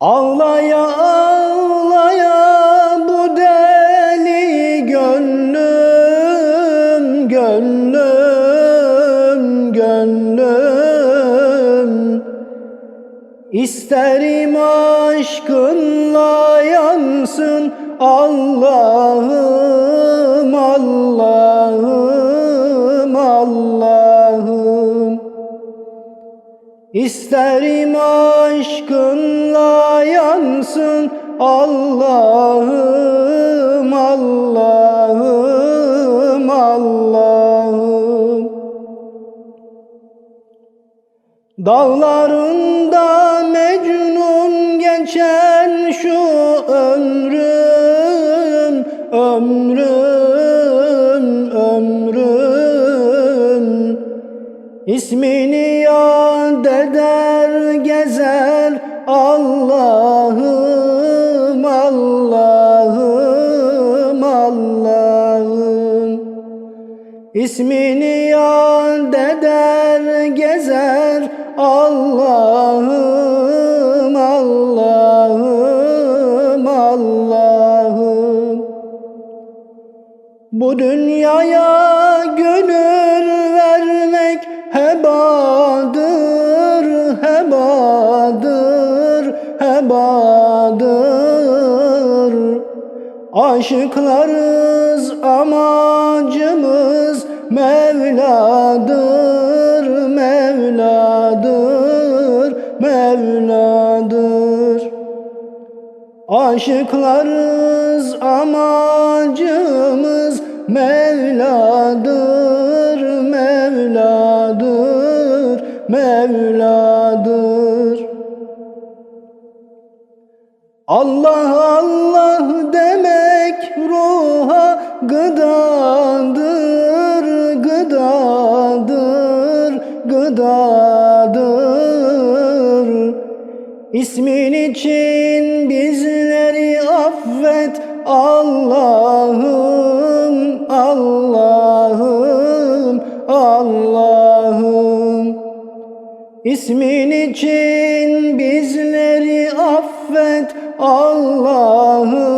Ağlaya ağlaya bu deli gönlüm, gönlüm, gönlüm. İsterim aşkınla yansın Allah'ım, Allah'ım, Allah'ım. İsterim aşkınla yansın Allah'ım, Allah'ım, Allah'ım. Dağlarında Mecnun geçen şu ömrüm, ömrüm, ömrüm İsmini yad eder gezer Allah'ım, İsmini yad eder gezer Allah'ım, Allah'ım, Allah'ım. Bu dünyaya gönül vermek hebadır, hebadır, hebadır. Aşıklarız amacımız Aşıklarız amacımız Mevladır, Mevladır, Mevladır Allah Allah demek ruha gıdadır, gıdadır, gıdadır. İsmin için bizleri affet Allah'ım, Allah'ım, Allah'ım. İsmin için bizleri affet Allah